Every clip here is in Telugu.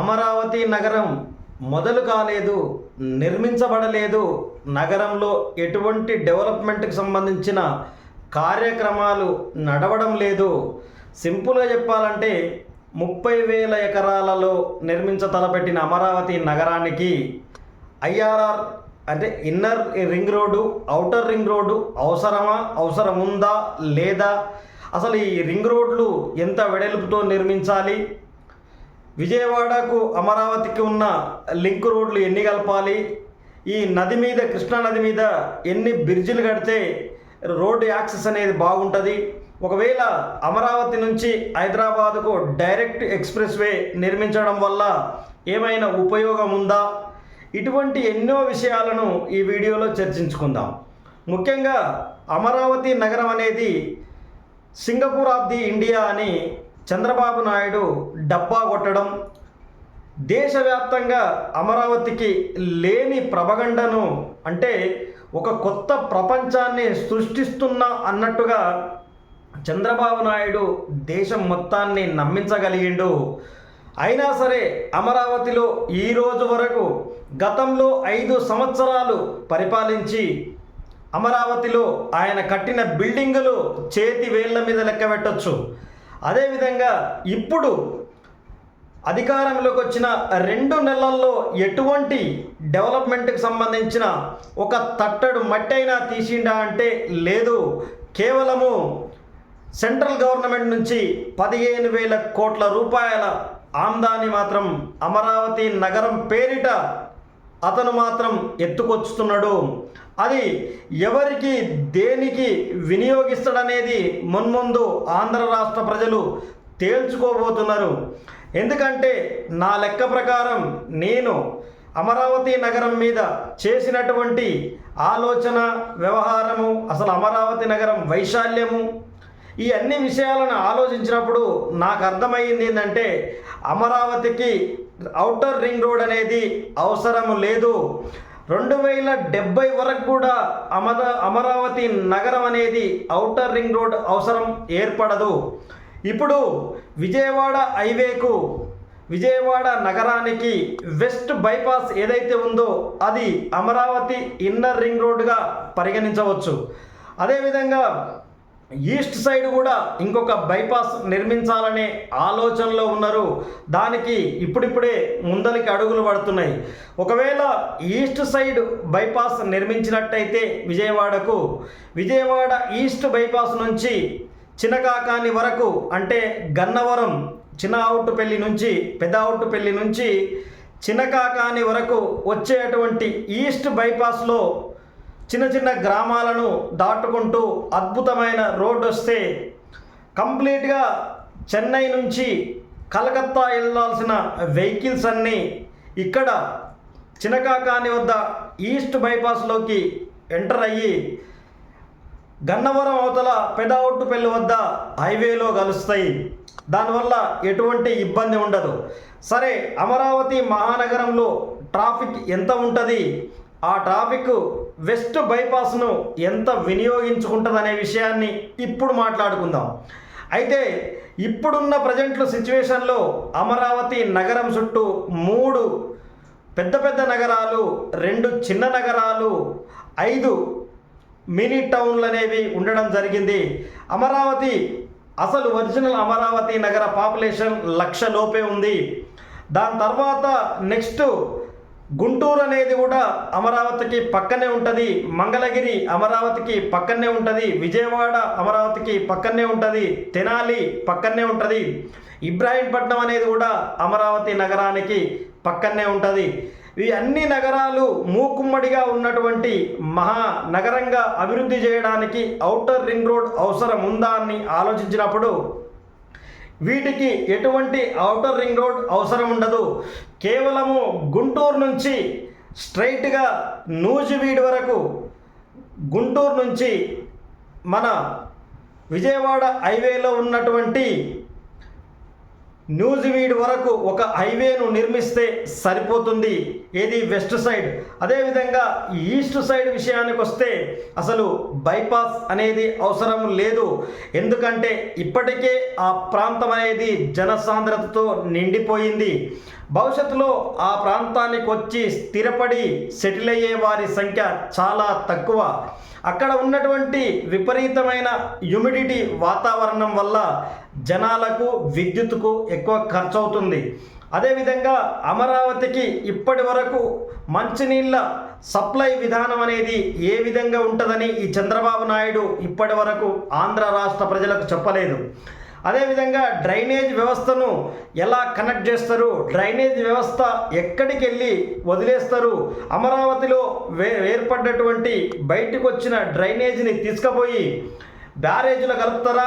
అమరావతి నగరం మొదలు కాలేదు నిర్మించబడలేదు. నగరంలో ఎటువంటి డెవలప్మెంట్కి సంబంధించిన కార్యక్రమాలు నడవడం లేదు. సింపుల్గా చెప్పాలంటే ముప్పై వేల ఎకరాలలో నిర్మించ తలపెట్టిన అమరావతి నగరానికి ఐఆర్ఆర్ అంటే inner ring road outer ring road అవసరమా అవసరం ఉందా లేదా? అసలు ఈ రింగ్ రోడ్లు ఎంత వెడల్పుతో నిర్మించాలి? విజయవాడకు అమరావతికి ఉన్న లింక్ రోడ్లు ఎన్ని కలపాలి? ఈ నది మీద కృష్ణా నది మీద ఎన్ని బ్రిడ్జిలు కడితే రోడ్డు యాక్సెస్ అనేది బాగుంటుంది? ఒకవేళ అమరావతి నుంచి హైదరాబాదుకు డైరెక్ట్ ఎక్స్ప్రెస్ వే నిర్మించడం వల్ల ఏమైనా ఉపయోగం ఉందా? ఇటువంటి ఎన్నో విషయాలను ఈ వీడియోలో చర్చించుకుందాం. ముఖ్యంగా అమరావతి నగరం అనేది సింగపూర్ ఆఫ్ ది ఇండియా అని చంద్రబాబు నాయుడు డబ్బా కొట్టడం దేశవ్యాప్తంగా అమరావతికి లేని ప్రభగండను అంటే ఒక కొత్త ప్రపంచాన్ని సృష్టిస్తున్నా అన్నట్టుగా చంద్రబాబు నాయుడు దేశం మొత్తాన్ని నమ్మించగలిగిండు. అయినా సరే అమరావతిలో ఈ రోజు వరకు గతంలో ఐదు సంవత్సరాలు పరిపాలించి అమరావతిలో ఆయన కట్టిన బిల్డింగులు చేతి వేళ్ళ మీద లెక్క పెట్టచ్చు. అదేవిధంగా ఇప్పుడు అధికారంలోకి వచ్చిన రెండు నెలల్లో ఎటువంటి డెవలప్మెంట్కి సంబంధించిన ఒక తట్టడు మట్టి అయినా తీసిండా అంటే లేదు. కేవలము సెంట్రల్ గవర్నమెంట్ నుంచి పదిహేను వేల కోట్ల రూపాయల ఆమ్దాని మాత్రం అమరావతి నగరం పేరిట అతను మాత్రం ఎత్తుకొచ్చుతున్నాడు. అది ఎవరికి దేనికి వినియోగిస్తాడనేది మున్ముందు ఆంధ్ర రాష్ట్ర ప్రజలు తేల్చుకోబోతున్నారు. ఎందుకంటే నా లెక్క ప్రకారం నేను అమరావతి నగరం మీద చేసినటువంటి ఆలోచన వ్యవహారము అసలు అమరావతి నగరం వైశాల్యము ఈ అన్ని విషయాలను ఆలోచించినప్పుడు నాకు అర్థమైంది ఏంటంటే అమరావతికి అవుటర్ రింగ్ రోడ్ అనేది అవసరం లేదు. రెండు వేల డెబ్బై వరకు కూడా అమర అమరావతి నగరం అనేది అవుటర్ రింగ్ రోడ్ అవసరం ఏర్పడదు. ఇప్పుడు విజయవాడ హైవేకు విజయవాడ నగరానికి వెస్ట్ బైపాస్ ఏదైతే ఉందో అది అమరావతి ఇన్నర్ రింగ్ రోడ్డుగా పరిగణించవచ్చు. అదేవిధంగా ఈస్ట్ సైడ్ కూడా ఇంకొక బైపాస్ నిర్మించాలనే ఆలోచనలో ఉన్నారు. దానికి ఇప్పుడిప్పుడే ముందరికి అడుగులు పడుతున్నాయి. ఒకవేళ ఈస్ట్ సైడ్ బైపాస్ నిర్మించినట్టయితే విజయవాడకు విజయవాడ ఈస్ట్ బైపాస్ నుంచి చినకాకాని వరకు అంటే గన్నవరం చిన్న అవుట్టుపల్లి నుంచి పెద్ద అవుట్టుపల్లి నుంచి చిన్నకాకాని వరకు వచ్చేటువంటి ఈస్ట్ బైపాస్లో చిన్న చిన్న గ్రామాలను దాటుకుంటూ అద్భుతమైన రోడ్డు వస్తే కంప్లీట్గా చెన్నై నుంచి కలకత్తా వెళ్ళాల్సిన వెహికల్స్ అన్నీ ఇక్కడ చినకాకాని వద్ద ఈస్ట్ బైపాస్లోకి ఎంటర్ అయ్యి గన్నవరం అవతల పెదావుట్టుపల్లి వద్ద హైవేలో కలుస్తాయి. దానివల్ల ఎటువంటి ఇబ్బంది ఉండదు. సరే అమరావతి మహానగరంలో ట్రాఫిక్ ఎంత ఉంటుంది? ఆ ట్రాఫిక్ వెస్ట్ బైపాస్ను ఎంత వినియోగించుకుంటుంది అనే విషయాన్ని ఇప్పుడు మాట్లాడుకుందాం. అయితే ఇప్పుడున్న ప్రజెంట్ సిచ్యువేషన్లో అమరావతి నగరం చుట్టూ మూడు పెద్ద పెద్ద నగరాలు రెండు చిన్న నగరాలు ఐదు మినీ టౌన్లు అనేవి ఉండడం జరిగింది. అమరావతి అసలు ఒరిజినల్ అమరావతి నగర పాపులేషన్ లక్ష లోపే ఉంది. దాని తర్వాత నెక్స్ట్ గుంటూరు అనేది కూడా అమరావతికి పక్కనే ఉంటుంది. మంగళగిరి అమరావతికి పక్కనే ఉంటుంది. విజయవాడ అమరావతికి పక్కనే ఉంటుంది. తెనాలి పక్కనే ఉంటుంది. ఇబ్రాహీంపట్నం అనేది కూడా అమరావతి నగరానికి పక్కనే ఉంటుంది. ఈ అన్ని నగరాలు మూకుమ్మడిగా ఉన్నటువంటి మహా నగరంగా అభివృద్ధి చేయడానికి ఔటర్ రింగ్ రోడ్ అవసరం ఉందా అని ఆలోచించినప్పుడు వీటికి ఎటువంటి ఔటర్ రింగ్ రోడ్ అవసరం ఉండదు. కేవలము గుంటూరు నుంచి స్ట్రైట్గా నూజివీడు వరకు గుంటూరు నుంచి మన విజయవాడ హైవేలో ఉన్నటువంటి న్యూజివీడ్ వరకు ఒక హైవేను నిర్మిస్తే సరిపోతుంది. ఏది వెస్ట్ సైడ్? అదేవిధంగా ఈస్ట్ సైడ్ విషయానికి వస్తే అసలు బైపాస్ అనేది అవసరం లేదు. ఎందుకంటే ఇప్పటికే ఆ ప్రాంతం అనేది జనసాంద్రతతో నిండిపోయింది. భవిష్యత్తులో ఆ ప్రాంతానికి వచ్చి స్థిరపడి సెటిల్ అయ్యే వారి సంఖ్య చాలా తక్కువ. అక్కడ ఉన్నటువంటి విపరీతమైన హ్యూమిడిటీ వాతావరణం వల్ల జనాలకు విద్యుత్కు ఎక్కువ ఖర్చు అవుతుంది అదేవిధంగా అమరావతికి ఇప్పటి వరకు మంచినీళ్ళ సప్లై విధానం అనేది ఏ విధంగా ఉంటుందని ఈ చంద్రబాబు నాయుడు ఇప్పటి వరకు ఆంధ్ర రాష్ట్ర ప్రజలకు చెప్పలేదు. అదేవిధంగా డ్రైనేజ్ వ్యవస్థను ఎలా కనెక్ట్ చేస్తారు? డ్రైనేజ్ వ్యవస్థ ఎక్కడికి వెళ్ళి వదిలేస్తారు? అమరావతిలో వే ఏర్పడ్డటువంటి బయటకు వచ్చిన డ్రైనేజీని తీసుకుపోయి బ్యారేజీలో కలుపుతారా?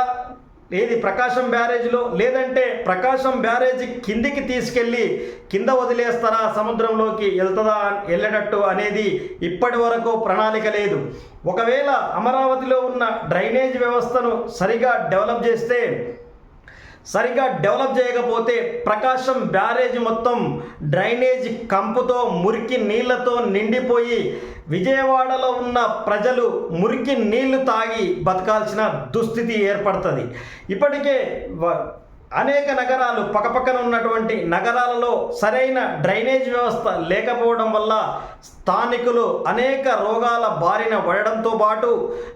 ఏది ప్రకాశం బ్యారేజ్లో? లేదంటే ప్రకాశం బ్యారేజ్ కిందికి తీసుకెళ్ళి కింద వదిలేస్తారా? సముద్రంలోకి వెళ్తుందా? వెళ్ళేటట్టు అనేది ఇప్పటి వరకు ప్రణాళిక లేదు. ఒకవేళ అమరావతిలో ఉన్న డ్రైనేజ్ వ్యవస్థను సరిగా డెవలప్ చేస్తే సరిగా డెవలప్ చేయకపోతే ప్రకాశం బ్యారేజ్ మొత్తం డ్రైనేజ్ కంపుతో మురికి నీళ్ళతో నిండిపోయి విజయవాడలో ఉన్న ప్రజలు మురికి నీళ్ళు తాగి బతకాల్సిన దుస్థితి ఏర్పడుతుంది. ఇప్పటికే వ- అనేక నగరాలు పక్కపక్కన ఉన్నటువంటి నగరాలలో సరైన డ్రైనేజ్ వ్యవస్థ లేకపోవడం వల్ల స్థానికులు అనేక రోగాల బారిన పడడంతో పాటు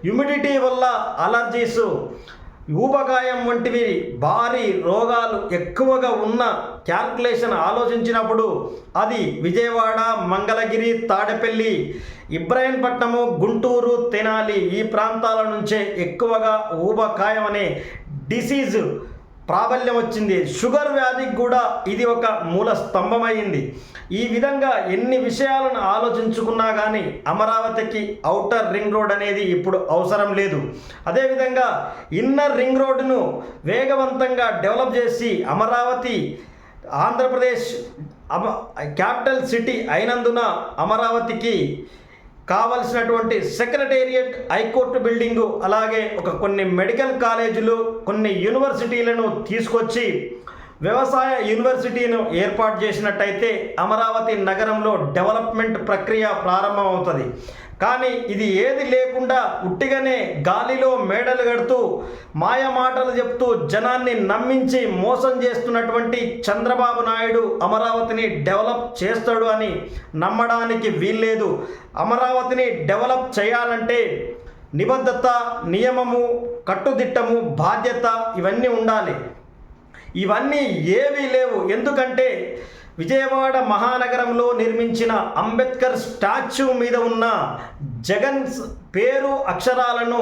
హ్యూమిడిటీ వల్ల అలర్జీస్ ఊబకాయం వంటివి భారీ రోగాలు ఎక్కువగా ఉన్న క్యాల్కులేషన్ ఆలోచించినప్పుడు అది విజయవాడ మంగళగిరి తాడేపల్లి ఇబ్రాహీంపట్నము గుంటూరు తెనాలి ఈ ప్రాంతాల నుంచే ఎక్కువగా ఊబకాయం అనే డిసీజ్ ప్రాబల్యం వచ్చింది. షుగర్ వ్యాధికి కూడా ఇది ఒక మూల స్తంభమైంది. ఈ విధంగా ఎన్ని విషయాలను ఆలోచించుకున్నా కానీ అమరావతికి అవుటర్ రింగ్ రోడ్ అనేది ఇప్పుడు అవసరం లేదు. అదేవిధంగా ఇన్నర్ రింగ్ రోడ్డును వేగవంతంగా డెవలప్ చేసి అమరావతి ఆంధ్రప్రదేశ్ అమ క్యాపిటల్ సిటీ అయినందున అమరావతికి కావలసినటువంటి సెక్రటేరియట్ హైకోర్టు బిల్డింగు అలాగే ఒక కొన్ని మెడికల్ కాలేజీలు కొన్ని యూనివర్సిటీలను తీసుకొచ్చి వ్యవసాయ యూనివర్సిటీను ఏర్పాటు చేసినట్టయితే అమరావతి నగరంలో డెవలప్మెంట్ ప్రక్రియ ప్రారంభమవుతుంది. కానీ ఇది ఏది లేకుండా ఉట్టిగానే గాలిలో మేడలు కడుతూ మాయ మాటలు చెప్తూ జనాన్ని నమ్మించి మోసం చేస్తున్నటువంటి చంద్రబాబు నాయుడు అమరావతిని డెవలప్ చేస్తాడు అని నమ్మడానికి వీల్లేదు. అమరావతిని డెవలప్ చేయాలంటే నిబద్ధత నియమము కట్టుదిట్టము బాధ్యత ఇవన్నీ ఉండాలి. ఇవన్నీ ఏవీ లేవు. ఎందుకంటే విజయవాడ మహానగరంలో నిర్మించిన అంబేద్కర్ స్టాచ్యూ మీద ఉన్న జగన్ పేరు అక్షరాలను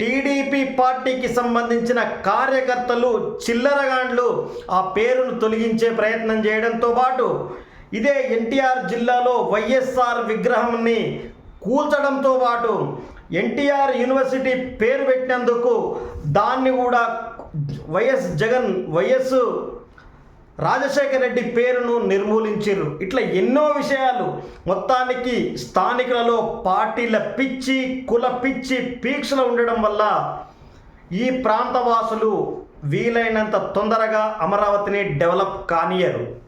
టీడీపీ పార్టీకి సంబంధించిన కార్యకర్తలు చిల్లరగాండ్లు ఆ పేరును తొలగించే ప్రయత్నం చేయడంతో పాటు ఇదే ఎన్టీఆర్ జిల్లాలో వైఎస్ఆర్ విగ్రహాన్ని కూల్చడంతో పాటు ఎన్టీఆర్ యూనివర్సిటీ పేరు పెట్టినందుకు దాన్ని కూడా వైఎస్ జగన్ వైఎస్ రాజశేఖర రెడ్డి పేరును నిర్మూలించారు ఇట్లా ఎన్నో విషయాలు. మొత్తానికి స్థానికులలో పార్టీల పిచ్చి కుల పిచ్చి పీక్షలు ఉండడం వల్ల ఈ ప్రాంతవాసులు వీలైనంత తొందరగా అమరావతిని డెవలప్ కానియరు